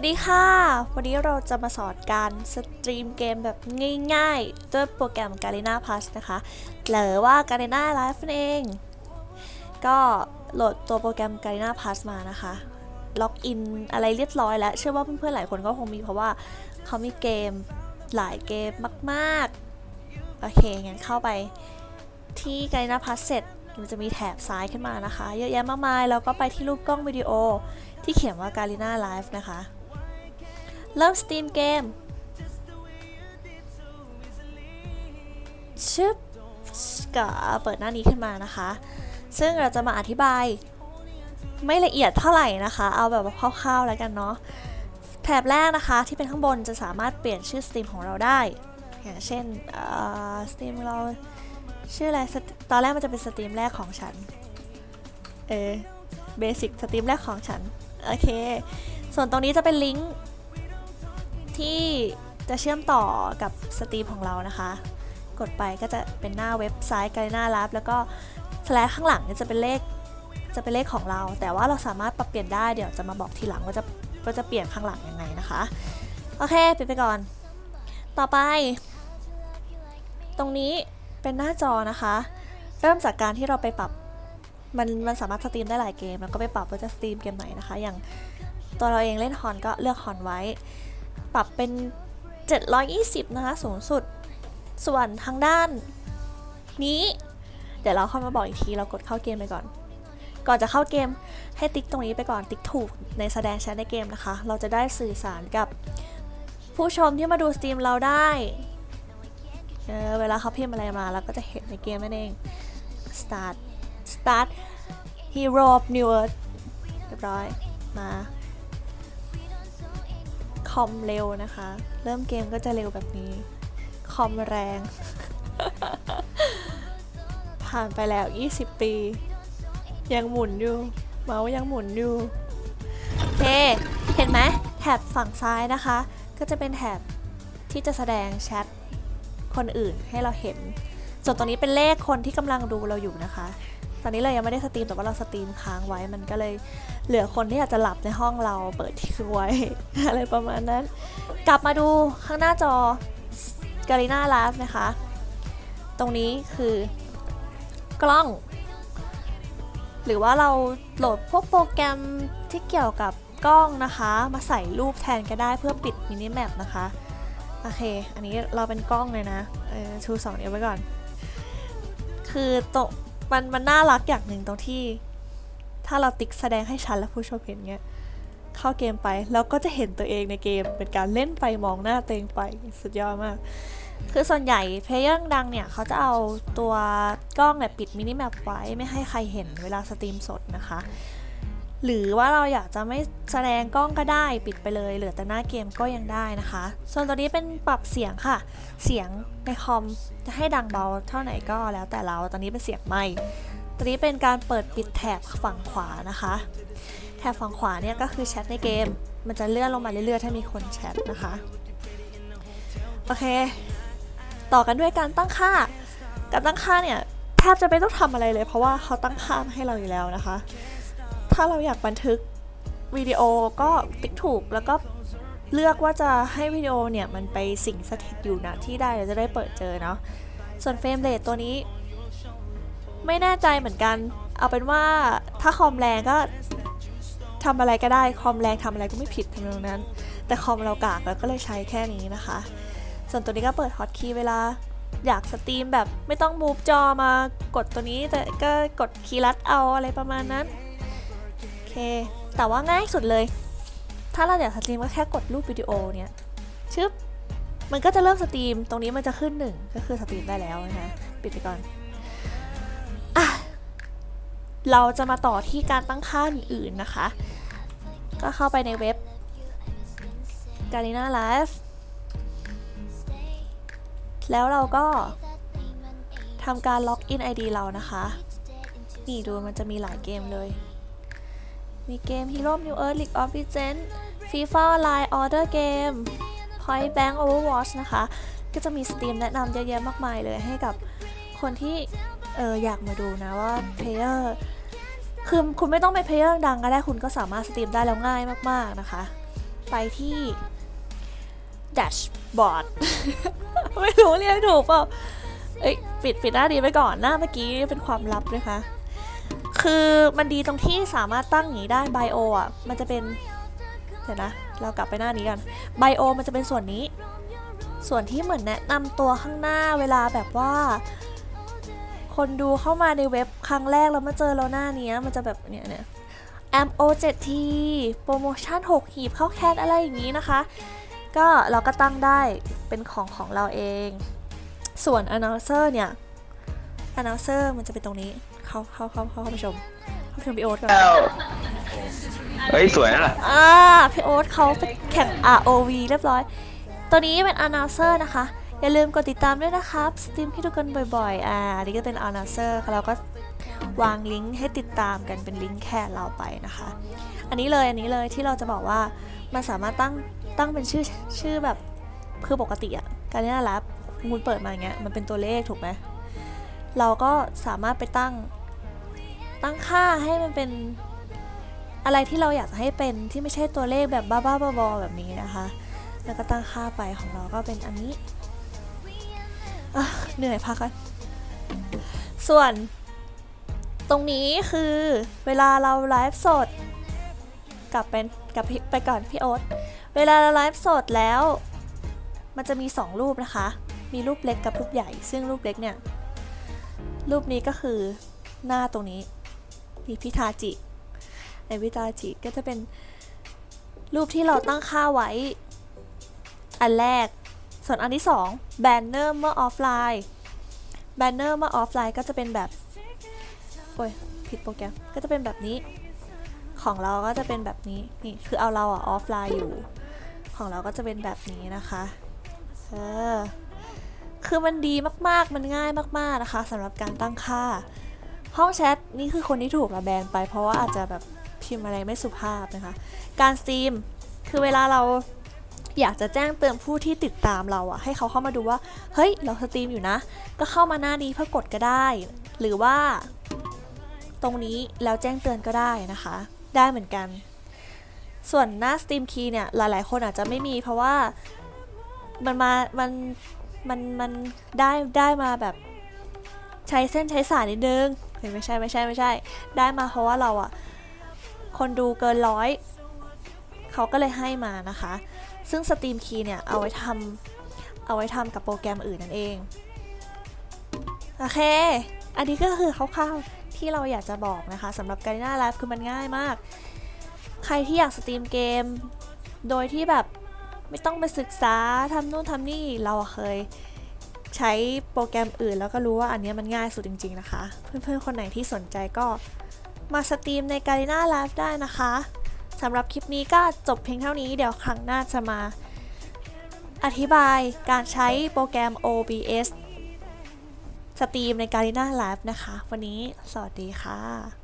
สวัสดีค่ะ วันนี้เราจะมาสอนการสตรีมเกมแบบง่ายๆ ด้วยโปรแกรม Garena Plus นะคะ หรือว่า Garena Live นั่นเอง ก็โหลดตัวโปรแกรม Garena Plus มานะคะ ล็อกอินอะไรเรียบร้อยแล้ว เชื่อว่าเพื่อนๆหลายคนก็คงมีเพราะว่าเขามีเกมหลายเกมมากๆ โอเค งั้นเข้าไปที่ Garena Plus เสร็จมันจะมีแถบซ้ายขึ้นมานะคะ เยอะแยะมากมาย แล้วก็ไปที่รูปกล้องวิดีโอที่เขียนว่า Garena Live นะคะ เริ่มสตรีมเกมชึบก็เปิดหน้านี้ขึ้นมานะคะ ซึ่งเราจะมาอธิบาย ไม่ละเอียดเท่าไหร่นะคะ เอาแบบคร่าวๆแล้วกันเนาะแถบแรกนะคะที่เป็นข้างบนจะสามารถเปลี่ยนชื่อสตรีมของเราได้ อย่างเช่นสตรีมเราชื่ออะไรตตอนแรกมันจะเป็นสตรีมแรกของฉัน เออเบสิกสตรีมแรกของฉัน โอเค ส่วนตรงนี้จะเป็นลิงก์ ที่จะเชื่อมต่อกับสตรีมของเรานะคะ กดไปก็จะเป็นหน้าเว็บไซต์การหน้ารับแล้วก็สแลข้างหลังจะเป็นเลขจะเป็นเลขของเรา แต่ว่าเราสามารถปรับเปลี่ยนได้เดี๋ยวจะมาบอกทีหลังว่าจะว่าจะเปลี่ยนข้างหลังยังไงนะคะ โอเคปิดไปก่อน ต่อไป ตรงนี้เป็นหน้าจอนะคะ เริ่มจากการที่เราไปปรับมันมันสามารถสตรีมได้หลายเกม แล้วก็ไปปรับว่าจะสตรีมเกมไหนนะคะ อย่างตัวเราเองเล่นฮอนก็เลือกฮอนไว้ ปรับเป็น 720 นะคะ สูงสุด ส่วนทางด้าน นี้ เดี๋ยวเราเข้ามาบอกอีกทีเรากดเข้าเกมไปก่อน ก่อนจะเข้าเกมให้ติ๊กตรงนี้ไปก่อนติ๊กถูกในแสดงแชทในเกมนะคะ เราจะได้สื่อสารกับผู้ชมที่มาดูสตรีมเราได้เออเวลาเขาพิมพ์อะไรมาเราก็จะเห็นในเกมนั่นเอง start start hero of new earth เรียบร้อยมา คอมเร็วนะคะ เริ่มเกมก็จะเร็วแบบนี้ คอมแรง ผ่านไปแล้ว 20 ปี ยังหมุนอยู่ เมาส์ยังหมุนอยู่โอเค เห็นไหมแถบฝั่งซ้ายนะคะ ก็จะเป็นแถบที่จะแสดงแชทคนอื่นให้เราเห็น ส่วนตรงนี้เป็นเลขคนที่กำลังดูเราอยู่นะคะ ตอนนี้เรายังไม่ได้สตรีมแต่ว่าเราสตรีมค้างไว้มันก็เลย เหลือคนที่อยาจจะหลับในห้องเราเปิดทิ้งไว้ อะไรประมาณนั้น กลับมาดูข้างหน้าจอ g a r i n a Live นะคะ ตรงนี้คือกล้อง หรือว่าเราโหลดพวกโปรแกรมที่เกี่ยวกับกล้องนะคะ มาใส่รูปแทนก็ได้เพื่อปิดมินิแมปนะคะ โอเค อันนี้เราเป็นกล้องเลยนะชูสองนิ้วไว้ก่อน คือตมันมันน่ารักอย่างหนึ่งตรงที่ ถ้าเราติ๊กแสดงให้ชัดและผู้ชมเห็นเงี้ยเข้าเกมไปแล้วก็จะเห็นตัวเองในเกมเป็นการเล่นไปมองหน้าตัวเองไปสุดยอดมาก คือส่วนใหญ่เพลเยอร์ดังเนี่ยเขาจะเอาตัวกล้องเนี่ยปิดมินิแมปไว้ไม่ให้ใครเห็นเวลาสตรีมสดนะคะ หรือว่าเราอยากจะไม่แสดงกล้องก็ได้ปิดไปเลย เหลือแต่หน้าเกมก็ยังได้นะคะ ส่วนตัวนี้เป็นปรับเสียงค่ะ เสียงในคอมจะให้ดังเบาเท่าไหร่ก็แล้วแต่เราตอนนี้เป็นเสียงไม่ ตัวนี้เป็นการเปิดปิดแถบฝั่งขวานะคะ แถบฝั่งขวาเนี่ยก็คือแชทในเกม มันจะเลื่อนลงมาเรื่อยๆ ถ้ามีคนแชทนะคะ โอเค ต่อกันด้วยการตั้งค่า การตั้งค่าเนี่ยแทบจะไม่ต้องทำอะไรเลย เพราะว่าเขาตั้งค่ามให้เราอยู่แล้วนะคะ ถ้าเราอยากบันทึกวิดีโอก็ติ๊กถูกแล้วก็เลือกว่าจะให้วิดีโอเนี่ยมันไปสิงสถิตอยู่นะที่ใดเราจะได้เปิดเจอเนาะส่วนเฟรมเรทตัวนี้ ไม่แน่ใจเหมือนกัน เอาเป็นว่าถ้าคอมแรงก็ทำอะไรก็ได้คอมแรงทำอะไรก็ไม่ผิดทำนองนั้น แต่คอมเรากากแล้วก็เลยใช้แค่นี้นะคะ ส่วนตัวนี้ก็เปิดฮอตคีย์เวลาอยากสตรีมแบบไม่ต้องมูฟจอมากดตัวนี้แต่ก็กดคีย์ลัดเอาอะไรประมาณนั้นโอเค แต่ว่าง่ายสุดเลย ถ้าเราอยากสตรีมก็แค่กดรูปวิดีโอเนี่ยชึบมันก็จะเริ่มสตรีม ตรงนี้มันจะขึ้นหนึ่งก็คือสตรีมได้แล้วนะคะ ปิดไปก่อน เราจะมาต่อที่การตั้งค่าอื่นๆนะคะ ก็เข้าไปในเว็บ Garena Live แล้วเราก็ทำการล็อกอิน ID เรานะคะ นี่ดูมันจะมีหลายเกมเลย มีเกม Hero New Earth League of Legends FIFA Online Order Game Point Bank Overwatch นะคะ ก็จะมีสตรีมแนะนำเยอะแยะมากมายเลยให้กับคนที่ เอออยากมาดูนะว่าเพลเยอร์คือคุณไม่ต้องเป็นเพลเยอร์ดังก็ได้คุณก็สามารถสตรีมได้แล้วง่ายมากๆนะคะ ไปที่ dashboard ไม่รู้เรียกถูกเปล่าเอ้ยปิดปิดหน้านี้ไปก่อนหน้าเมื่อกี้เป็นความลับนะคะ คือมันดีตรงที่สามารถตั้งอย่างนี้ได้ไบโออะ มันจะเป็นเดี๋ยวนะ เรากลับไปหน้านี้กันไบโอมันจะเป็นส่วนนี้ ส่วนที่เหมือนแนะนำตัวข้างหน้าเวลาแบบว่า คนดูเข้ามาในเว็บครั้งแรกแล้วมาเจอเราหน้าเนี้ยมันจะแบบเนี้ยเนี่ย m o 7 t โปรโมชั่น 6 หีบเข้าแคสอะไรอย่างนี้นะคะ ก็เราก็ตั้งได้เป็นของของเราเอง ส่วน announcer เนี่ย announcer มันจะเป็นตรงนี้เข้าเข้าเข้าเข้าเข้าไปชมเข้าไปชมพี่โอ๊ตก่อนเฮ้ย สวยนะล่ะอ่าพี่โอ๊ตเขาไปแข่ง ROV เรียบร้อย ตัวนี้เป็น announcer นะคะ อย่าลืมกดติดตามด้วยนะครับ สตรีมให้ดูกันบ่อยๆ อ่าอันนี้ก็เป็น announcer ค่ะเราก็วางลิงก์ให้ติดตามกันเป็นลิงก์แค่เราไปนะคะ อันนี้เลยอันนี้เลยที่เราจะบอกว่ามันสามารถตั้งตั้งเป็นชื่อชื่อแบบคือปกติอะการนี้รับมูลเปิดมาอย่างเงี้ยมันเป็นตัวเลขถูกไหมเราก็สามารถไปตั้งตั้งค่าให้มันเป็นอะไรที่เราอยากจะให้เป็นที่ไม่ใช่ตัวเลขแบบบ้าๆบอๆแบบนี้นะคะ แล้วก็ตั้งค่าไปของเราก็เป็นอันนี้ เหนื่อยพักกันส่วน ตรงนี้คือเวลาเราไลฟ์สด กลับเป็นกับไปก่อนพี่โอ๊ตเวลาเราไลฟ์สดแล้ว มันจะมี 2 รูปนะคะ มีรูปเล็กกับรูปใหญ่ ซึ่งรูปเล็กเนี่ย รูปนี้ก็คือหน้าตรงนี้มีพิธาจิในวิตาจิก็จะเป็นรูปที่เราตั้งค่าไว้ อันแรก ส่วนอันที่สองแบนเนอร์เมื่อออฟไลน์แบนเนอร์เมื่อออฟไลน์ก็จะเป็นแบบโอ้ยผิดโปรแกรมก็จะเป็นแบบนี้ ของเราก็จะเป็นแบบนี้นี่คือเอาเราอะออฟไลน์อยู่ ของเราก็จะเป็นแบบนี้นะคะเออคือมันดีมากๆ มันง่ายมากๆนะคะสำหรับการตั้งค่า ห้องแชทนี่คือคนที่ถูกระแบนไป เพราะว่าอาจจะแบบพิมพ์อะไรไม่สุภาพนะคะ การสตรีมคือเวลาเรา อยากจะแจ้งเตือนผู้ที่ติดตามเราอะให้เขาเข้ามาดูว่า เฮ้ย เราสตรีมอยู่นะ ก็เข้ามาหน้านี้เพื่อกดก็ได้ หรือว่า ตรงนี้แล้วแจ้งเตือนก็ได้นะคะ ได้เหมือนกัน ส่วนหน้าสตรีมคีย์เนี่ย หลาย ๆ คนอาจจะไม่มีเพราะว่ามันมา มัน มัน มันได้ได้มาแบบใช้เส้นใช้สายนิดนึงเฮ้ยไม่ใช่ไม่ใช่ไม่ใช่ ได้มาเพราะว่าเราอะคนดูเกินร้อยเขาก็เลยให้มานะคะ ซึ่งสตรีมคีย์เนี่ย เอาไว้ทำเอาไว้ทำกับโปรแกรมอื่นนั่นเอง โอเค อันนี้ก็คือคร่าวๆที่เราอยากจะบอกนะคะสำหรับการหน้าไลฟ์คือมันง่ายมาก ใครที่อยากสตรีมเกม โดยที่แบบไม่ต้องไปศึกษาทำนู่นทำนี่เราเคยใช้โปรแกรมอื่นแล้วก็รู้ว่าอันเนี้ยมันง่ายสุดจริง ๆนะคะ เพื่อนๆ คนไหนที่สนใจก็มาสตรีมใน g a r i n a Live ได้นะคะ สำหรับคลิปนี้ก็จบเพียงเท่านี้เดี๋ยวครั้งหน้าจะมา อธิบายการใช้โปรแกรม OBS สตรีมใน g a r i n a Live นะคะ วันนี้สวัสดีค่ะ